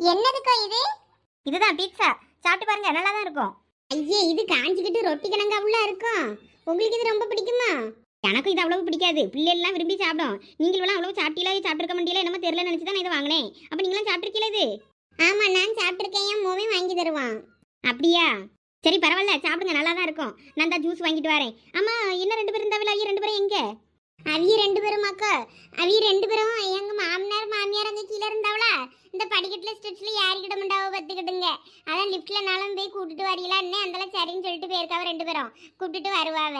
என்னதுக்கா இது? இதுதான் பீட்சா சாப்பிட்டு பாருங்க நல்லா தான் இருக்கும். ஐயே இது காஞ்சிக்கிட்டு ரொட்டி கணங்கா உள்ள இருக்கும் உங்களுக்கு இது ரொம்ப பிடிக்குமா? எனக்கும் இது அவ்வளவு பிடிக்காது. பிள்ளைகள்லாம் விரும்பி சாப்பிடும். நீங்களும் அவ்வளவு சாப்பிட்டீங்களா சாப்பிட்டுருக்க முடியல என்னமோ தெரியல நினைச்சு தான் நான் இதை வாங்கினேன். அப்ப நீங்களும் சாப்பிட்டுருக்கீங்களா இது? ஆமா நான் சாப்பிட்டிருக்கேன். என் மோவே வாங்கி தருவான். அப்படியா? சரி பரவாயில்ல. சாப்பிடுங்க நல்லா தான் இருக்கும். நான் தான் ஜூஸ் வாங்கிட்டு வரேன். ஆமா என்ன ரெண்டு பேரும் இருந்தாவில ஐயா ரெண்டு பேரும் எங்க? அவிய ரெண்டு பேரும் அக்கா அவிய ரெண்டு பேரும் எங்க மாமனார் மாமியார் அங்க கீழே இருந்தாவளா? இந்த படிக்கட்டுல ஸ்டெப்ஸ்ல யாரிக்கிட மாட்டாவோ பத்துக்கிட்டுங்க அதான் லிஃப்ட்ல நாளும் போய் கூட்டிட்டு வரீங்களான்னு அந்தல சரின்னு சொல்லிட்டு போயிருக்காவ ரெண்டு பேரும். கூப்பிட்டுட்டு வருவாவ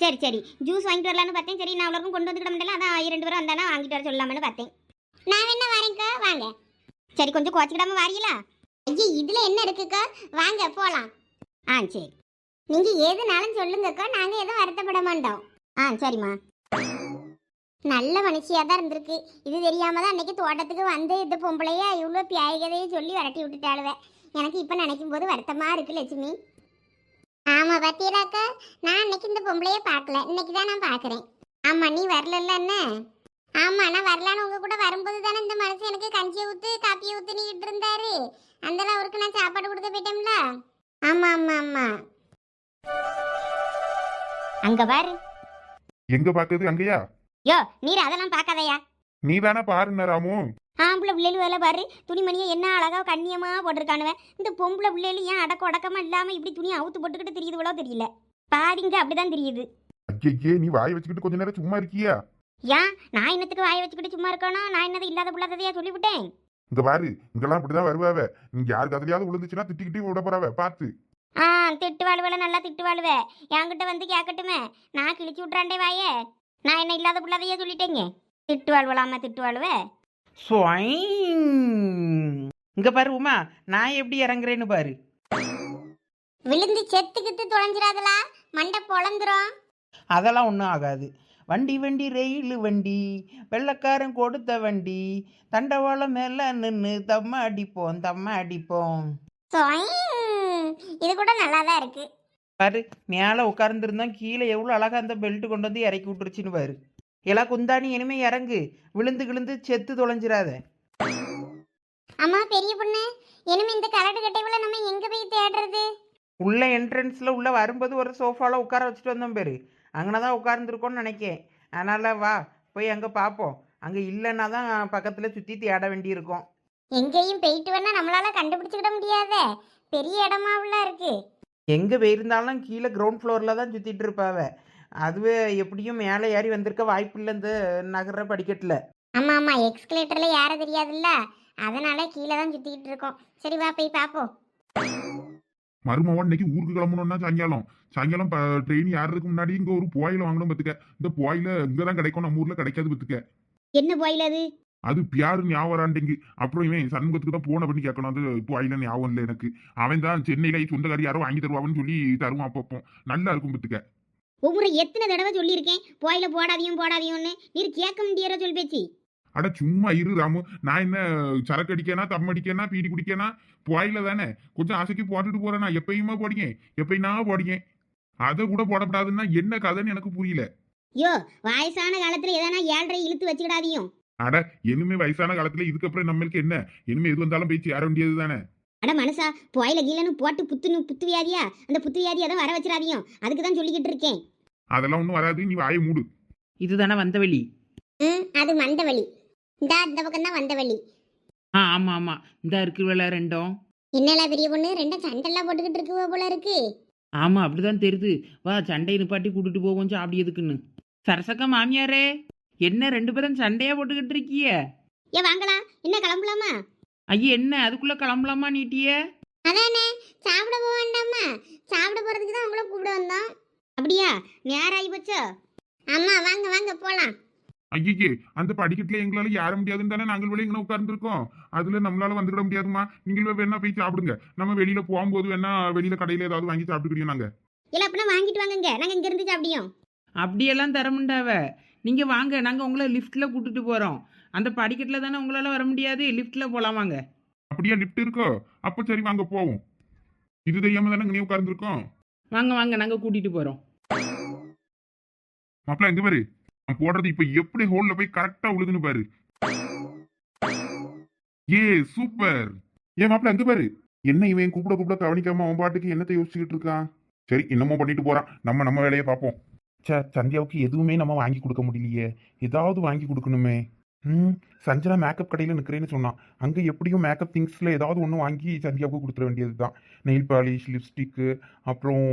சரி சரி. ஜூஸ் வாங்கிட்டு வரலான்னு பார்த்தேன். சரி நான் அவ்வளோக்கும் கொண்டு வந்துக்கிட முடியல. அதான் ரெண்டு பேரும் வந்தானா வாங்கிட்டு வர சொல்லலாம்னு பார்த்தேன். நான் வேணா வரேன்க்கா வாங்க. சரி கொஞ்சம் குறைச்சிக்கிடாம வாரியலா ஐயே இதுல என்ன இருக்குக்கா வாங்க போலாம். ஆ சரி. நீங்க எதுனாலும் சொல்லுங்கக்கா நாங்க எதுவும் வருத்தப்பட மாட்டோம். ஆ சரிம்மா. நல்ல மனுஷியாக தான் இருந்திருக்கு. இது தெரியாம தான் அன்னைக்கு தோட்டத்துக்கு வந்து இந்த பொம்பளைய இவ்வளோ பியாய்கதையை சொல்லி விரட்டி விட்டுட்டாளுவேன் எனக்கு இப்போ நினைக்கும் போது வருத்தமாக இருக்கு லட்சுமி. ஆமா பத்தியராக்கா நான் அன்னைக்கு இந்த பொம்பளையே பார்க்கல. இன்னைக்கு தான் நான் பார்க்குறேன். ஆமா நீ வரலல்ல என்ன ஆமாம் நான் வரலான்னு உங்கள் கூட வரும்போது தானே இந்த மனசு எனக்கு கஞ்சியை ஊற்று காப்பியை ஊத்துனிக்கிட்டு இருந்தாரு. அந்தல அவருக்கு நான் சாப்பாடு கொடுக்க போயிட்டோம்ல? ஆமா ஆமா ஆமா. அங்கே பாரு. எங்கே பாக்குறது அங்கேயா? யோ நீர் அதெல்லாம் பார்க்காதயா. நீ தானே பாருன ராமு. ஆம்பளை பிள்ளைகள் வேலை பாரு துணிமணியை என்ன அழகா கண்ணியமா போட்டிருக்கானுவன் இந்த பொம்பளை பிள்ளைகள் ஏன் அடக்க உடக்கமா இல்லாம இப்படி துணி அவுத்து போட்டுக்கிட்டு தெரியுதுவளோ தெரியல. பாதிங்க அப்படிதான் தெரியுது. ஐயே நீ வாய் வச்சுக்கிட்டு கொஞ்ச நேரம் சும்மா இருக்கியா? ஏன்? நான் என்னத்துக்கு வாயை வச்சுக்கிட்டு சும்மா இருக்கணும் நான் என்னது இல்லாத புள்ளாததையா சொல்லிவிட்டேன்? இங்க பாரு இங்கெல்லாம் அப்படிதான் வருவாவ. நீங்க யாருக்கு அதுலயாவது விழுந்துச்சுன்னா திட்டிக்கிட்டே விட போறாவ பாத்து ஆ திட்டு வாழ்வேல நல்லா திட்டு வாழ்வே என்கிட்ட வந்து கேட்கட்டுமே நான் கிழிச்சு விட்றாண்டே வாயே. நான் என்ன இல்லாத புள்ளாதையா சொல்லிட்டேங்க. திட்டு வாழ்வலாம திட்டு வாழ்வே ஸ்வைங். இங்க பாரு உமா நான் எப்படி இறங்குறேன்னு பாரு. விழுந்து செத்துக்கிட்டு தொலைஞ்சிடாதலா மண்டை பொழந்துரும் அதெல்லாம் ஒன்றும் ஆகாது. வண்டி வண்டி ரெயில் வண்டி வெள்ளக்காரன் கொடுத்த வண்டி தண்டவாளம் மேல நின்று தம்ம அடிப்போம் தம்ம அடிப்போம். இது கூட நல்லா தான் இருக்கு. பாரு மேலே உட்கார்ந்துருந்தோம் கீழே எவ்வளோ அழகா அந்த பெல்ட் கொண்டு வந்து இறக்கி விட்டுருச்சுன்னு பாரு. எல்லாம் குந்தாணி இனிமே இறங்கு. விழுந்து கிழுந்து செத்து தொலைஞ்சிராத. அம்மா பெரிய பொண்ணு இனிமே இந்த கரடு கட்டைக்குள்ள நம்ம எங்க போய் தேடுறது? உள்ள என்ட்ரன்ஸில் உள்ள வரும்போது ஒரு சோஃபாவில் உட்கார வச்சுட்டு வந்தோம் பேரு. அங்கே தான் உட்கார்ந்துருக்கோன்னு நினைக்கேன். அதனால் வா போய் அங்கே பார்ப்போம் அங்கே இல்லைன்னா தான் பக்கத்தில் சுற்றி தேட வேண்டியிருக்கும். எங்கேயும் போயிட்டு வேணா நம்மளால கண்டுபிடிச்சுக்கிட முடியாதே. பெரிய இடமா உள்ள இருக்கு. எங்கே போயிருந்தாலும் கீழே கிரவுண்ட் ஃப்ளோரில் தான் சுற்றிட்டு இருப்பாவ அதுவே எப்படியும் மேலே ஏறி வந்திருக்க வாய்ப்பு இல்லை இந்த நகர படிக்கட்டில். ஆமா ஆமா. எக்ஸ்கலேட்டர்ல யார தெரியாதுல்ல. அதனால கீழே தான் சுத்திக்கிட்டு இருக்கோம். சரி வா போய் பாப்போம். மருமவன் இன்னைக்கு ஊருக்கு கிளம்பணும்னா சாயங்காலம். சாயங்காலம் ட்ரெயின் ஏறதுக்கு முன்னாடி இங்க ஒரு புயல வாங்கணும் பத்துக்க. இந்த புயல இங்கதான் கிடைக்கும் நம்ம ஊர்ல கிடைக்காது பத்துக்க. என்ன போயில அது? அது பியாரு ஞாபகம் வராண்டிங்க அப்புறம் இவன் சண்முகத்துக்கு தான் போன பண்ணி கேட்கணும். அது புயல ஞாபகம் இல்லை எனக்கு. அவன் தான் சென்னையில சொந்தக்காரி யாரோ வாங்கி தருவான்னு சொல்லி தருவான் அப்பப்போ. நல்லா இருக்கும் பத்துக்க ஒவ்வொரு எத்தனை தடவை சொல்லியிருக்கேன்? போயில போடாதையும் போடாதையும்னு. நீர் கேட்க முடியாத சொல் பேச்சு. அட சும்மா இரு ராமு. நான் என்ன சரக்கு அடிக்கனா தம் அடிக்கனா பீடி குடிக்கனா? புயல தானே. கொஞ்சம் ஆசைக்கு போட்டுட்டு போறேனா எப்பயுமா போடிங்க. எப்பயினா போடிங்க. அதை கூட போடப்படாதுன்னா என்ன கதைன்னு எனக்கு புரியல. யோ வயசான காலத்துல எதனா ஏழரை இழுத்து வச்சுக்கிடாதையும். அட இனிமே வயசான காலத்துல இதுக்கப்புறம் நம்மளுக்கு என்ன? இனிமே எது வந்தாலும் போய் சேர வேண்டியது தானே? அட மனுஷா புயல கீழன்னு போட்டு புத்து புத்து வியாதியா அந்த புத்து வியாதியை தான் வர வச்சிடாதையும் அதுக்கு தான் சொல்லிக்கிட்டு இருக்கேன். அதெல்லாம் ஒன்றும் வராது நீ வாயை மூடு. இதுதானே வந்த வழி? ம் அது வந்த வழி. இந்த இந்த பக்கம் தான் வந்த வழி. ஆ ஆமாம் ஆமாம் இந்த இருக்கு வேலை ரெண்டும். என்னல பெரிய பொண்ணு? ரெண்டும் சண்டெல்லாம் போட்டுக்கிட்டு இருக்குவோ போல இருக்கு. ஆமாம் அப்படிதான் தெரியுது. வா சண்டையை நிப்பாட்டி கூட்டிட்டு போவோம் சாப்பிடி எதுக்குன்னு. சரசக்கா மாமியாரே. என்ன ரெண்டு பேரும் சண்டையா போட்டுக்கிட்டு இருக்கிய? ஏ வாங்களா என்ன கிளம்பலாமா? ஐயா என்ன? அதுக்குள்ள கிளம்பலாமா நீட்டிய? அதானே சாப்பிட போக வேண்டாமா? சாப்பிட போறதுக்கு தான் உங்களை கூப்பிட வந்தோம். அப்படியா? நேரம் ஆகி போச்சோ? அம்மா வாங்க வாங்க போலாம். ஐயே அந்த படிக்கட்டுல எங்களால ஏற முடியாதுன்னு தானே நாங்கள் வெளியே இங்கே உட்கார்ந்துருக்கோம். அதுல நம்மளால வந்துட முடியாதுமா? நீங்கள் வேணா போய் சாப்பிடுங்க. நம்ம வெளியில போகும்போது வேணா வெளியில கடையில ஏதாவது வாங்கி சாப்பிட்டுக்கிறோம் நாங்க. இல்ல அப்படின்னா வாங்கிட்டு வாங்குங்க. நாங்க இங்க இருந்து சாப்பிடியோம் அப்படியெல்லாம் தர முடியாவ நீங்க வாங்க நாங்க உங்களை லிஃப்ட்ல கூட்டிட்டு போறோம். அந்த படிக்கட்டுல தானே உங்களால வர முடியாது? லிஃப்ட்ல போலாம் வாங்க. அப்படியே லிஃப்ட் இருக்கோ? அப்ப சரி வாங்க போவோம். இது தெரியாம தானே நீ உட்கார்ந்துருக்கோம். வாங்க வாங்க நாங்க கூட்டிட்டு போறோம். மாப்பிள்ள எங்க பாரு. நான் போடுறது இப்ப எப்படி ஹோல்ல போய் கரெக்டா உழுதுன்னு பாரு. ஏ சூப்பர் ஏன் மாப்பிள்ள அங்க பாரு. என்ன இவன் கூப்பிட கூப்பிட கவனிக்காம அவன் பாட்டுக்கு என்னத்தை யோசிச்சுக்கிட்டு இருக்கான்? சரி இன்னமும் பண்ணிட்டு போறான். நம்ம நம்ம வேலையை பார்ப்போம். சே சந்தியாவுக்கு எதுவுமே நம்ம வாங்கி கொடுக்க முடியலையே. ஏதாவது வாங்கி கொடுக்கணுமே. ம் சஞ்சனா மேக்கப் கடையில் நிற்கிறேன்னு சொன்னான். அங்கே எப்படியும் மேக்கப் திங்ஸில் ஏதாவது ஒன்று வாங்கி சந்தியாவுக்கு கொடுத்துட வேண்டியது தான் நெயில் பாலிஷ் லிப்ஸ்டிக்கு அப்புறம்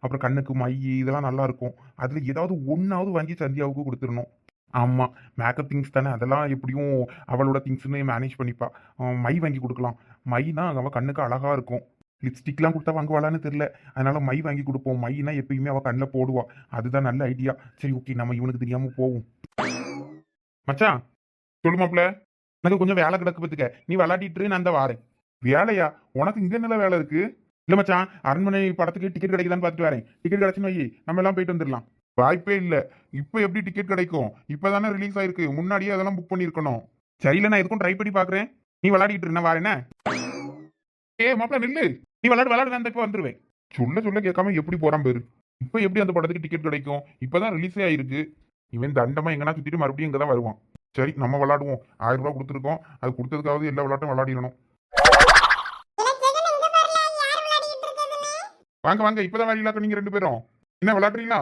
அப்புறம் கண்ணுக்கு மை இதெல்லாம் நல்லாயிருக்கும் அதில் ஏதாவது ஒன்றாவது வாங்கி சந்தியாவுக்கு கொடுத்துடணும். ஆமாம் மேக்கப் திங்ஸ் தானே. அதெல்லாம் எப்படியும் அவளோட திங்ஸ்னு மேனேஜ் பண்ணிப்பா. மை வாங்கி கொடுக்கலாம். மைனா அவள் கண்ணுக்கு அழகாக இருக்கும். லிப்ஸ்டிக்லாம் கொடுத்தா வாங்குவாளான்னு தெரில அதனால மை வாங்கி கொடுப்போம். மைனா எப்பயுமே அவள் கண்ணில் போடுவா. அதுதான் நல்ல ஐடியா சரி ஓகே நம்ம இவனுக்கு தெரியாமல் போவோம். மச்சான் சொல்லு மாப்பிள எனக்கு கொஞ்சம் வேலை கிடக்கு பத்துக்க நீ விளாடிட்டு நான் அந்த வாரேன். வேலையா? உனக்கு இங்க நல்ல வேலை இருக்கு? இல்ல மச்சான் அரண்மனை படத்துக்கு டிக்கெட் கிடைக்குதான்னு பார்த்துட்டு வரேன். டிக்கெட் கிடைச்சுன்னு வை. நம்ம எல்லாம் போயிட்டு வந்துடலாம். வாய்ப்பே இல்ல. இப்ப எப்படி டிக்கெட் கிடைக்கும்? இப்பதானே ரிலீஸ் ஆயிருக்கு. முன்னாடியே அதெல்லாம் புக் பண்ணிருக்கணும் சரியில்ல நான் எதுக்கும் ட்ரை பண்ணி பாக்குறேன் நீ விளையாடிட்டு இரு, நான் ஏ மாப்பிள நில்லு. நீ விளையாடு விளையாடு நான் வந்துருவேன். சொல்ல சொல்ல கேட்காம எப்படி போறான் பேரு. இப்ப எப்படி அந்த படத்துக்கு டிக்கெட் கிடைக்கும்? இப்பதான் ரிலீஸே ஆயிருக்கு. இவன் தண்டமா எங்கன்னா சுத்திட்டு மறுபடியும் இங்கதான் வருவான். சரி நம்ம விளையாடுவோம் ஆயிரம் ரூபாய் கொடுத்துருக்கோம். அது கொடுத்ததுக்காவது எல்லா விளையாட்டும் விளையாடிடணும் வாங்க வாங்க இப்பதான் விளையாடலாம் நீங்க ரெண்டு பேரும். என்ன விளையாடுறீங்களா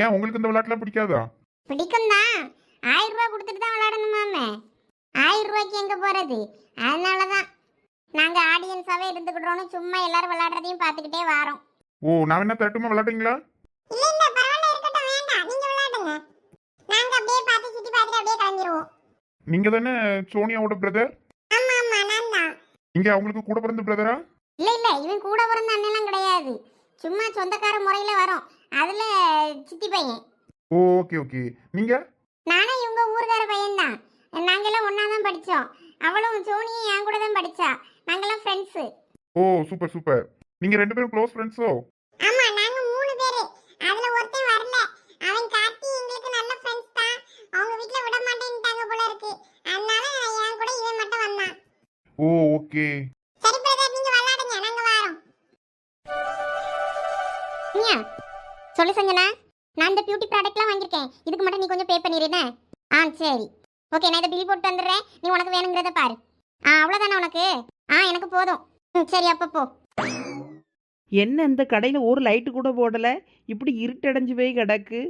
ஏன் உங்களுக்கு இந்த விளையாட்டுலாம் பிடிக்காதா? பிடிக்கும் தான் ஆயிரம் ரூபாய் கொடுத்துட்டு தான் விளையாடணுமாமே ரூபாய்க்கு எங்க போறது? அதனால தான் நாங்க ஆடியன்ஸாவே இருந்துக்கிட்டோம்னு சும்மா எல்லாரும் விளையாடுறதையும் பார்த்துக்கிட்டே வரோம். ஓ நான் என்ன தட்டுமா வேண்டாம். நீங்க நாங்க நீங்க தானே சோனியாவோட பிரதர் ஆமா ஆமா நான் தான். இங்க அவங்களுக்கு கூட பிறந்த பிரதரா இல்ல இல்ல இவன் கூட பிறந்த அண்ணெல்லாம் கிடையாது. சும்மா சொந்தக்கார முறையில வரோம். அதுல சித்தி பையன். Okay okay. நீங்க? நானும் இவங்க ஊர்கார பையன்தான். நாங்கெல்லாம் ஒண்ணா தான் படிச்சோம். அவளும் சோனியும் என் கூட தான் படிச்சா. நாங்கெல்லாம் ஃப்ரெண்ட்ஸு ஓ சூப்பர் சூப்பர் நீங்க ரெண்டு பேரும் க்ளோஸ் ஃப்ரெண்ட்ஸோ ஆமா நாங்க மூணு பேரு. அதுல ஒருத்தன் வரல. அவன் கார்த்தி எங்களுக்கு நல்ல ஃப்ரெண்ட்ஸ் தான். அவங்க வீட்ல விட மாட்டேன்ட்டாங்க போல இருக்கு. அதனால என் கூட இவன் மட்டும் வந்தான். ஓ ஓகே சரி பிரதர் நீங்க விளையாடுங்க. நாங்க வரோம். நீயா சொல்லு சஞ்சனா. நான் இந்த பியூட்டி ப்ராடக்ட்லாம் வாங்கியிருக்கேன். இதுக்கு மட்டும் நீ கொஞ்சம் பே பண்ணிடுறேன் ஆ சரி. ஓகே நான் இதை பில் போட்டு வந்துடுறேன். நீ உனக்கு வேணுங்கிறத பாரு. ஆ அவ்வளோதானே உனக்கு? ஆ எனக்கு போதும். ம் சரி அப்போ போ. என்ன இந்த கடையில் ஒரு லைட்டு கூட போடலை? இப்படி இருட்டடைஞ்சு போய் கிடக்கு.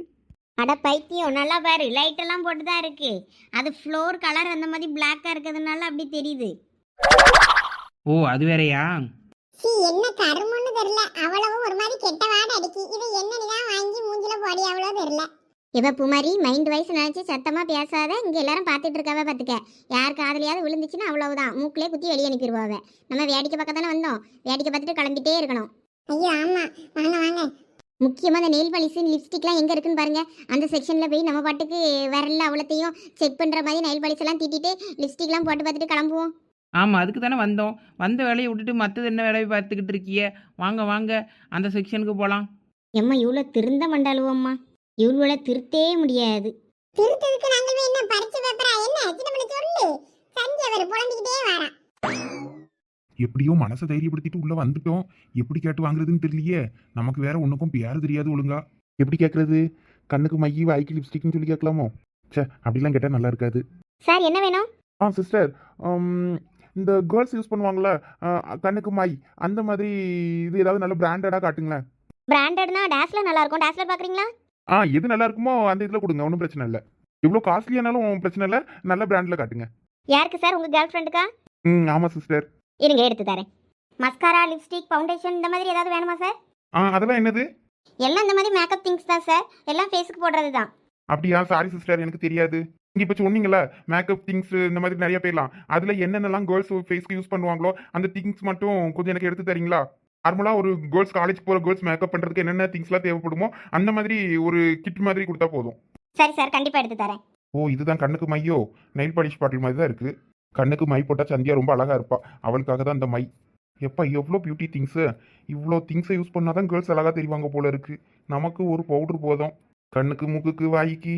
அட பைத்தியம் நல்லா பாரு. லைட் எல்லாம் போட்டு தான் இருக்கு. அது ஃப்ளோர் கலர் அந்த மாதிரி பிளாக்கா இருக்கிறதுனால அப்படி தெரியுது. ஓ அது வேறயா? சி என்ன கருமன்னு தெரியல. அவ்வளவும் ஒரு மாதிரி கெட்ட வாடை அடிக்கி. இது என்னன்னு தான் வாங்கி மூஞ்சில போடி அவ்வளோ தெரியல. இவ புமாரி மைண்ட் வைஸ் நினைச்சு சத்தமா பேசாத இங்க எல்லாரும் பார்த்துட்டு இருக்காவ பாத்துக்க. யார் காதலியாவது விழுந்துச்சுன்னா அவ்வளவுதான். மூக்கிலே குத்தி வெளியே அனுப்பிடுவாவ நம்ம வேடிக்கை பக்கம் தானே வந்தோம். வேடிக்கை பார்த்துட்டு கிளம்பிட்டே இருக்கணும். ஐயோ ஆமா. வாங்க வாங்க. முக்கியமா அந்த நெயில் பாலிஷ் லிப்ஸ்டிக்லாம் எங்க இருக்குன்னு பாருங்க. அந்த செக்ஷன்ல போய் நம்ம பாட்டுக்கு விரல்ல அவ்வளோத்தையும் செக் பண்ற மாதிரி நெயில் பாலிஷ் எல்லாம் தீட்டிட்டு லிப்ஸ்டிக்லாம் போட்டு பார்த்துட்டு கிளம்புவோம். ஆமாம் அதுக்கு தானே வந்தோம். வந்த வேலையை விட்டுட்டு மற்றது என்ன வேலையை பார்த்துக்கிட்டு இருக்கியே? வாங்க வாங்க. அந்த செக்ஷனுக்கு போகலாம் எம்மா இவ்வளோ திருந்த மண்டாளுவோம்மா. இவ்வளோ திருத்தே முடியாது. திருத்ததுக்கு நாங்கள் என்ன பரிச்சு பேப்பரா என்ன? சின்ன பண்ணி சொல்லு. சஞ்சய் அவர் புலம்பிக்கிட்டே வரான் எப்படியோ மனசை தைரியப்படுத்திட்டு உள்ள வந்துட்டோம். எப்படி கேட்டு வாங்குறதுன்னு தெரியலையே. நமக்கு வேற ஒண்ணுக்கும் பேர் தெரியாது ஒழுங்கா. எப்படி கேட்கறது கண்ணுக்கு மையி வாய்க்கு லிப்ஸ்டிக்னு சொல்லி கேட்கலாமோ? ச்சே அப்படிலாம் கேட்டால் நல்லா இருக்காது. சார் என்ன வேணும்? ஆ சிஸ்டர். இந்த கேர்ள்ஸ் யூஸ் பண்ணுவாங்கல்ல கண்ணுக்கு மை அந்த மாதிரி இது ஏதாவது நல்ல பிராண்டடாக காட்டுங்களேன். பிராண்டட்னா டேஸ்ல நல்லா இருக்கும். டேஸ்ல பாக்குறீங்களா? ஆ எது நல்லா இருக்குமோ அந்த இதில் கொடுங்க ஒன்றும் பிரச்சனை இல்லை. இவ்வளோ காஸ்ட்லியானாலும் பிரச்சனை இல்லை நல்ல பிராண்டில் காட்டுங்க. யாருக்கு சார்? உங்க கேர்ள் ஃப்ரெண்டுக்கா ம் ஆமாம் சிஸ்டர் இருங்க எடுத்து தரேன். மஸ்காரா லிப்ஸ்டிக் ஃபவுண்டேஷன் இந்த மாதிரி ஏதாவது வேணுமா சார்? ஆ அதெல்லாம் என்னது? எல்லாம் இந்த மாதிரி மேக்கப் திங்ஸ் தான் சார். எல்லாம் ஃபேஸுக்கு போடுறது தான். அப்படியா? சாரி சிஸ்டர் எனக்கு தெரியாது. நீங்க இப்போ சொன்னீங்கல்ல மேக்கப் திங்ஸ் இந்த மாதிரி நிறைய பேர்லாம். அதுல என்னென்னலாம் கேர்ள்ஸ் ஃபேஸ்க்கு யூஸ் பண்ணுவாங்களோ அந்த திங்ஸ் மட்டும் கொஞ்சம் எனக்கு எடுத்து தரீங்களா? நார்மலாக ஒரு கேர்ள்ஸ் காலேஜ் போகிற கேர்ள்ஸ் மேக்கப் பண்ணுறதுக்கு என்னென்ன திங்ஸ்லாம் தேவைப்படுமோ அந்த மாதிரி ஒரு கிட் மாதிரி கொடுத்தா போதும். சரி சார். கண்டிப்பா எடுத்து தரேன். ஓ இதுதான் கண்ணுக்கு மையோ? நெயில் பாலிஷ் பாட்டில் மாதிரி தான் இருக்கு. கண்ணுக்கு மை போட்டால் சந்தியா ரொம்ப அழகா இருப்பா. அவளுக்காக தான் அந்த மை. எப்பா எவ்வளோ பியூட்டி திங்ஸு இவ்வளோ திங்ஸை யூஸ் பண்ணால் தான் கேர்ள்ஸ் அழகாக தெரிவாங்க போல இருக்கு. நமக்கு ஒரு பவுடர் போதும். கண்ணுக்கு மூக்குக்கு வாய்க்கு.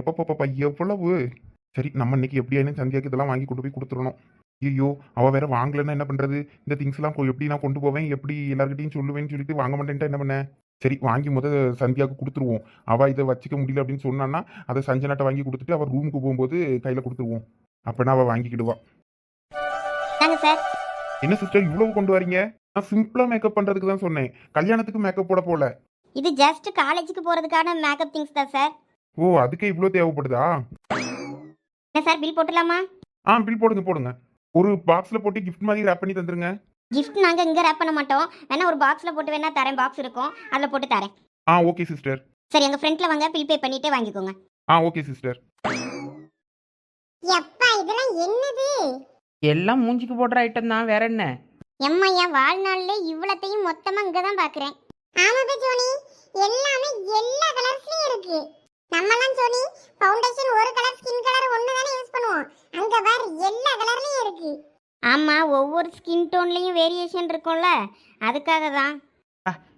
எப்பப்பப்பா எவ்வளவு? சரி நம்ம இன்னைக்கு எப்படியானு சந்தியாக்கு இதெல்லாம் வாங்கி கொண்டு போய் கொடுத்துடணும். ஐயோ அவள் வேற வாங்கலைன்னா என்ன பண்ணுறது இந்த திங்ஸ்லாம் எப்படி நான் கொண்டு போவேன்? எப்படி எல்லார்கிட்டையும் சொல்லுவேன்னு சொல்லிட்டு வாங்க மாட்டேன்ட்டா என்ன பண்ண? சரி வாங்கி முத சந்தியாவுக்கு கொடுத்துருவோம். அவ இதை வச்சுக்க முடியல அப்படின்னு சொன்னான்னா அதை சஞ்சனாட்ட வாங்கி கொடுத்துட்டு அவ ரூமுக்கு போகும்போது கையில கொடுத்துருவோம். அப்பனா அவ வாங்கிக்கிடுவா. என்ன சிஸ்டர் இவ்வளவு கொண்டு வரீங்க? நான் சிம்பிளா மேக்கப் பண்றதுக்கு தான் சொன்னேன். கல்யாணத்துக்கு மேக்கப் போட போல. இது ஜஸ்ட் காலேஜுக்கு போகிறதுக்கான மேக்கப் திங்ஸ் தான் சார் ஓ அதுக்கே இவ்வளோ தேவைப்படுதா? என்ன சார் பில் போட்டுடலாமா? ஆ பில் போடுங்க போடுங்க. ஒரு பாக்ஸ்ல போட்டு gift மாதிரி ரேப் பண்ணி தந்துருங்க. கிஃப்ட் நாங்கள் இங்கே ரேப் பண்ண மாட்டோம். வேணா ஒரு பாக்ஸில் போட்டு வேணா தரேன். பாக்ஸ் இருக்கும். அதில் போட்டு தரேன். ஆ ஓகே சிஸ்டர் சரி எங்கள் ஃப்ரெண்டில் வாங்க. பில் பே பண்ணிட்டு வாங்கிக்கோங்க. ஆ ஓகே சிஸ்டர் எப்பா இதெல்லாம் என்னது? எல்லாம் மூஞ்சிக்கு போடுற ஐட்டம் தான். வேற என்ன? எம்மா என் வாழ்நாளிலே இவ்வளத்தையும் மொத்தமாக இங்கே தான் பார்க்குறேன் ஆமாப்பா ஜோனி. எல்லாமே எல்லா கலர்ஸ்லயும் இருக்கு. நம்மலாம் ஜோனி ஃபவுண்டேஷன் ஒரு கலர் ஸ்கின் கலர் ஒன்று தானே யூஸ் பண்ணுவோம். அங்க பாரு எல்லா கலர்லயும் இருக்கு. ஆமாம் ஒவ்வொரு ஸ்கின் டோன்லேயும் வேரியேஷன் இருக்கும்ல. அதுக்காக தான்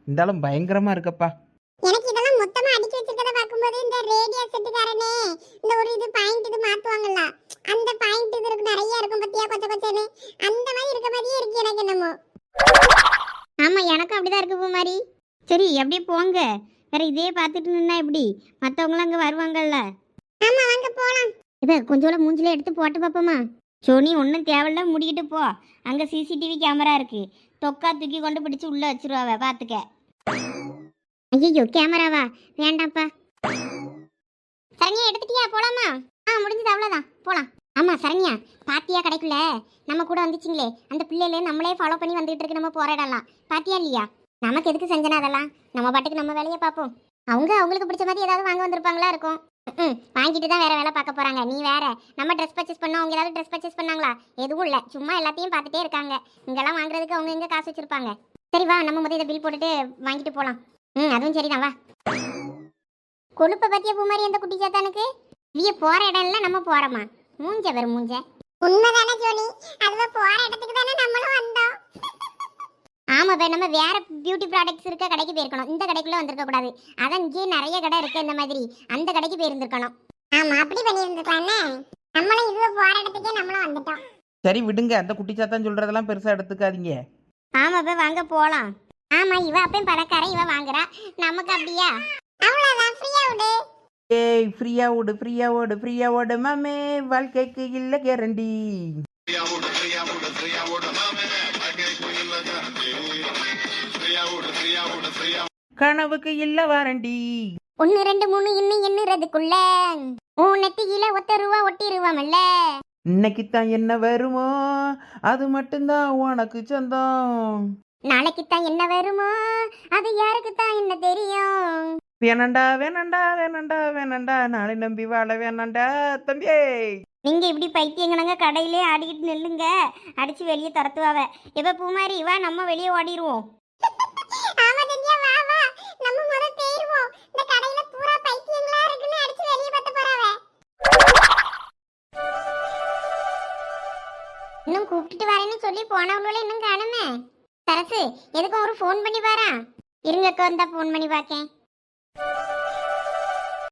இருந்தாலும் பயங்கரமா இருக்கப்பா. எனக்கு இதெல்லாம் மொத்தமா அடுக்கி வச்சிருக்கத பார்க்கும்போது இந்த ரேடியோ செட்டுக்காரனே இந்த ஒரு இது பாயிண்ட் இது மாத்துவாங்கல்ல அந்த பாயிண்ட் இது இருக்கு நிறைய இருக்கும் பத்தியா கொச்ச கொச்சன்னு அந்த மாதிரி இருக்க மாதிரியே இருக்கு எனக்கு என்னமோ ஆமாம் எனக்கும் அப்படிதான் இருக்கு பூமாரி சரி அப்படியே போங்க வேற இதே பார்த்துட்டு நின்னா எப்படி? மற்றவங்களாம் அங்கே வருவாங்கல்ல. ஆமா வாங்க போலாம். இப்போ கொஞ்சோல மூஞ்சில எடுத்து போட்டு பார்ப்போமா சோனி ஒன்றும் தேவையில்ல முடிக்கிட்டு போ. அங்கே சிசிடிவி கேமரா இருக்கு. தொக்கா தூக்கி கொண்டு பிடிச்சி உள்ளே வச்சிருவாவ பார்த்துக்க ஐயோ கேமராவா? வேண்டாம்ப்பா. சரண்யா எடுத்துட்டியா? போலாமா? ஆ முடிஞ்சது அவ்வளோதான் போலாம். ஆமா சரண்யா பாத்தியா கடைக்குள்ள? நம்ம கூட வந்துச்சுங்களே. அந்த பிள்ளைல நம்மளே ஃபாலோ பண்ணி வந்துட்டு இருக்கு நம்ம போராடலாம். பாத்தியா இல்லையா? நமக்கு எதுக்கு செஞ்சனா அதெல்லாம்? நம்ம பாட்டுக்கு நம்ம வேலையை பார்ப்போம். அவங்க அவங்களுக்கு பிடிச்ச மாதிரி ஏதாவது வாங்க வந்திருப்பாங்களா இருக்கும். ம் வாங்கிட்டு தான் வேற வேலை பார்க்க போறாங்க. நீ வேற. நம்ம ட்ரெஸ் பர்ச்சேஸ் பண்ணோம். அவங்க ஏதாவது ட்ரெஸ் பர்ச்சேஸ் பண்ணாங்களா? எதுவும் இல்லை. சும்மா எல்லாத்தையும் பார்த்துட்டே இருக்காங்க. இங்கெல்லாம் வாங்குறதுக்கு அவங்க எங்க காசு வச்சிருப்பாங்க. சரி வா. நம்ம முதல்ல இதை பில் போட்டுட்டு வாங்கிட்டு போலாம். ம் அதுவும் சரிதான் வா. கொழுப்பை பத்திய பூமாரி அந்த குட்டி சாத்தானுக்கு? வீ போற இடம் இல்ல நம்ம போறோமா? மூஞ்ச பேர் மூஞ்ச. உண்மைதானே ஜோனி. அதுவா போற இடத்துக்கு தானே நம்மளும் வந்தோம். ஆமா பே நம்ம வேற பியூட்டி ப்ராடக்ட்ஸ் இருக்க கடைக்கு போயிருக்கணும். இந்த கடைக்குள்ள வந்திருக்க கூடாது. அதான் இங்கே நிறைய கடை இருக்கு இந்த மாதிரி. அந்த கடைக்கு போயிருந்திருக்கணும். ஆமா அப்படி பண்ணியிருந்துக்கலாம்னே நம்மளும் இதுவா இடத்துக்கே நம்மளும் வந்துட்டோம். சரி விடுங்க. அந்த குட்டி சாத்தான் சொல்றதெல்லாம் பெருசா எடுத்துக்காதீங்க. ஆமா பே வாங்க போலாம். ஆமா இவ அப்பயும் பணக்காரன் இவ வாங்குறா. நமக்கு அப்படியா? அவ்வளவுதான். ஃப்ரீயா விடு. ஏய் ஃப்ரீயா ஓடு ஃப்ரீயா ஓடு ஃப்ரீயா ஓடு மாமே. வாழ்க்கைக்கு இல்ல கேரண்டி கனவுக்கு இல்ல வாரண்டி. ஒன்னு ரெண்டு மூணு இன்னும் எண்ணுறதுக்குள்ள. ஊனத்தியில ஒத்த ரூபா ஒட்டிருவாமல்ல இன்னைக்கு தான் என்ன வருமோ? அது மட்டும்தான் உனக்கு சொந்தம். நாளைக்கு தான் என்ன வருமோ? அது யாருக்கு தான் என்ன தெரியும்? வேணாண்டா வேணாண்டா வேணாண்டா வேணாண்டா. நாளை நம்பி வாழ வேணாண்டா தம்பியே. நீங்க இப்படி பைத்தியங்கனங்க கடையிலே ஆடிக்கிட்டு நில்லுங்க. அடிச்சு வெளியே துரத்துவாவ. எப்ப பூமாரி வா நம்ம வெளியே ஓடிடுவோம் ஆமா தன்யா வா வா. நம்ம முத தேர்வோம் இந்த கடையில பூரா பைத்தியங்களா இருக்குன்னு அடிச்சு வெளிய பத்த போறாவ. இன்னும் கூப்பிட்டுட்டு வரேன்னு சொல்லி போனவங்கள இன்னும் காணுமே. சரசு எதுக்கும் ஒரு ஃபோன் பண்ணி பாரா? இருங்கக்கா வந்தா ஃபோன் பண்ணி பார்க்கேன்